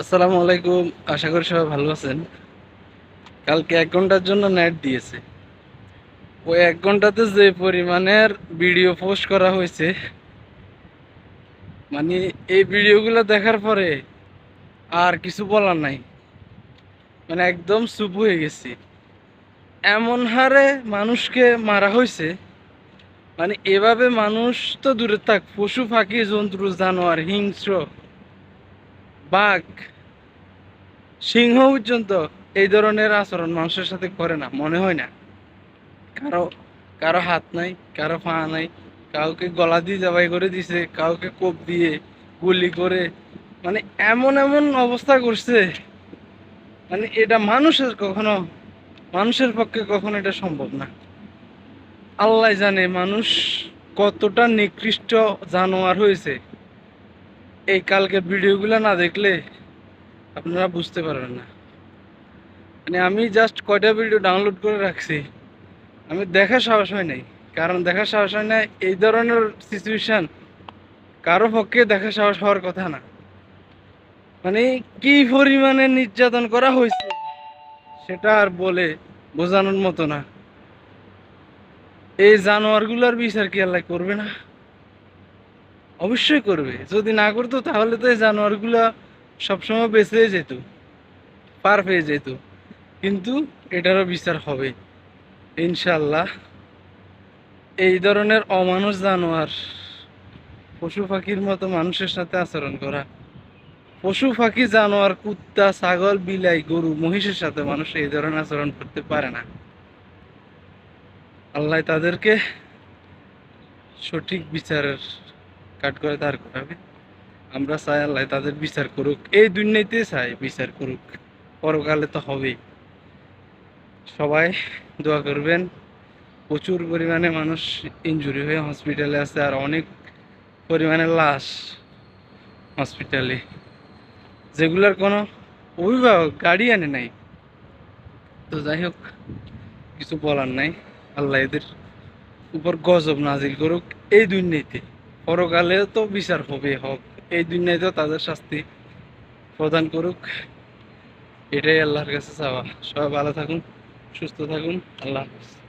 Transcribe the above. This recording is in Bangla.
আসসালামু আলাইকুম। আশা করি সবাই ভালো আছেন। কালকে এক ঘণ্টার জন্য নেট দিয়েছে। ওই এক ঘন্টাতে যে পরিমাণের ভিডিও পোস্ট করা হয়েছে মানে এই ভিডিওগুলো দেখার পরে আর কিছু বলার নাই। মানে একদম চুপ হয়ে গেছি। এমন হারে মানুষকে মারা হয়েছে মানে এভাবে মানুষ তো দূরে থাক, পশু, পাখি, জন্তু, জানোয়ার, হিংস্র বাঘ। সিংহ পর্যন্ত এই ধরনের আচরণ মানুষের সাথে করে না, মনে হয় না। কারও কারও হাত নাই, কারও পা নাই, কাউকে গলা দিয়ে জবাই করে দিছে, কাউকে কোপ দিয়ে গুলি করে। মানে এমন এমন অবস্থা করছে। মানে এটা মানুষের কখনো, মানুষের পক্ষে কখনো এটা সম্ভব না। আল্লাহ জানে মানুষ কতটা নিকৃষ্ট জানোয়ার হয়েছে। এই কালকের ভিডিওগুলো না দেখলে আপনারা বুঝতে পারবেন না। মানে আমি জাস্ট কয়টা ভিডিও ডাউনলোড করে রাখছি, আমি দেখার সাহস হয় নাই। কারণ দেখার সাহস হয় না, এই ধরনের সিচুয়েশন কারও পক্ষে দেখা সাহস হওয়ার কথা না। মানে কি পরিমাণে নির্যাতন করা হয়েছে, সেটা আর বলে বোঝানোর মতো না। এই জানোয়ারগুলোর বিচার কি আল্লাহ করবে না? অবশ্যই করবে। যদি না করতো তাহলে তো এই জানোয়ারগুলো সবসময় বেঁচে যেত, পার পেয়ে যেত। কিন্তু এটারও বিচার হবে। ইনশাল্লাহ এই ধরনের অমানুষ জানোয়ার পশু পাখির মতো মানুষের সাথে আচরণ করা। পশু পাখি, জানোয়ার, কুত্তা, ছাগল, বিলাই, গরু, মহিষের সাথে মানুষ এই ধরনের আচরণ করতে পারে না। আল্লাহ তাদেরকে সঠিক বিচারের কাট করে দাঁড় করাবে আমরা চাই আল্লাহ তাদের বিচার করুক। এই দুনিয়াতে চাই বিচার করুক। পরকালে তো হবেই। সবাই দোয়া করবেন। প্রচুর পরিমাণে মানুষ ইনজুরি হয়ে হসপিটালে আছে আর অনেক পরিমাণে লাশ হসপিটালে যেগুলোর কোনো অভিভাবক গাড়ি আনে নাই। তো যাই হোক, কিছু বলার নাই। আল্লাহ এদের উপর গজব নাজিল করুক এই দুর্নীতি পরকালেও তো বিচার হবে হোক। এই দুনিয়ায় তো তাদের শাস্তি প্রদান করুক। এটাই আল্লাহর কাছে চাওয়া। সবাই ভালো থাকুন, সুস্থ থাকুন। আল্লাহ হাফিজ।